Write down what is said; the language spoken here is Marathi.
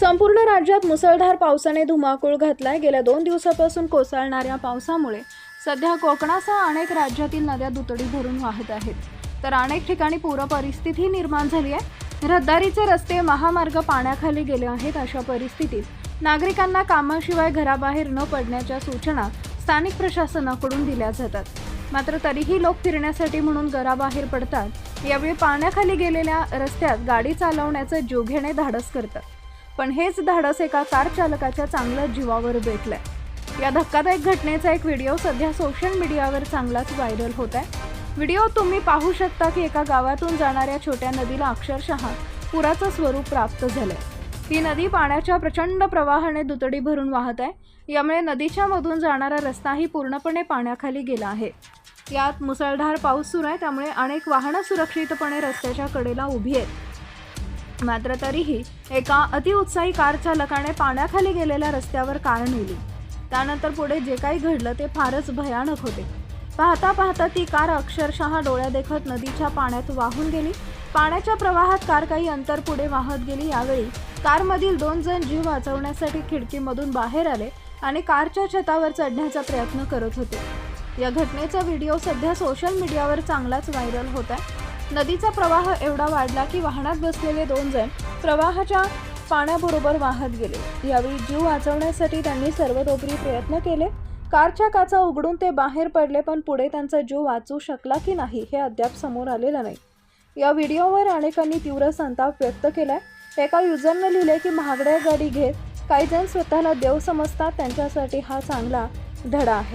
संपूर्ण राज्यात मुसळधार पावसाने धुमाकूळ घातलाय. गेल्या दोन दिवसापासून कोसळणाऱ्या पावसामुळे सध्या कोकणासह अनेक राज्यातील नद्या दुतडी भरून वाहत आहेत. तर अनेक ठिकाणी पूरपरिस्थिती निर्माण झाली आहे. रहदारीचे रस्ते महामार्ग पाण्याखाली गेले आहेत अशा परिस्थितीत नागरिकांना कामाशिवाय घराबाहेर न पडण्याच्या सूचना स्थानिक प्रशासनाकडून दिल्या जातात. मात्र तरीही लोक फिरण्यासाठी म्हणून घराबाहेर पडतात. यावेळी पाण्याखाली गेलेल्या रस्त्यात गाडी चालवण्याचं जीवघेणे धाडस करतात. पण हेच धाडस एका कार चालकाच्या चांगल्या जीवावर बेतलंय या धक्कादायक घटनेचा एक व्हिडिओ सध्या सोशल मीडियावर चांगलाच व्हायरल होत आहे. व्हिडिओ तुम्ही पाहू शकता की एका गावातून जाणाऱ्या छोट्या नदीला अक्षरशः पुराचं स्वरूप प्राप्त झालंय. ही नदी पाण्याच्या प्रचंड प्रवाहाने दुतडी भरून वाहत आहे. यामुळे नदीच्या मधून जाणारा रस्ताही पूर्णपणे पाण्याखाली गेला आहे. यात मुसळधार पाऊस सुरू आहे त्यामुळे अनेक वाहनं सुरक्षितपणे रस्त्याच्या कडेला उभी आहेत. मात्र तरीही एका अतिउत्साही कार चालकाने पाण्याखाली गेलेल्या रस्त्यावर कार नेली. त्यानंतर पुढे जे काही घडलं ते फारच भयानक होते. पाहता पाहता ती कार अक्षरशः डोळ्यादेखत नदीच्या पाण्यात वाहून गेली. पाण्याच्या प्रवाहात कार काही अंतर पुढे वाहत गेली. यावेळी कारमधील दोन जण जीव वाचवण्यासाठी खिडकीमधून बाहेर आले आणि कारच्या छतावर चढण्याचा प्रयत्न करत होते. या घटनेचा व्हिडिओ सध्या सोशल मीडियावर चांगलाच व्हायरल होत आहे. नदीचा प्रवाह एवढा वाढला की वाहनात बसलेले दोन जण प्रवाहाच्या पाण्याबरोबर वाहत गेले. यावेळी जीव वाचवण्यासाठी त्यांनी सर्वतोपरी प्रयत्न केले. कारच्या काचा उघडून ते बाहेर पडले पण पुढे त्यांचा जीव वाचू शकला की नाही हे अद्याप समोर आलेलं नाही. या व्हिडिओवर अनेकांनी तीव्र संताप व्यक्त केलाय. एका युजरनं लिहिले की महागड्या गाडी घेत काही जण स्वतःला देव समजतात त्यांच्यासाठी हा चांगला धडा आहे.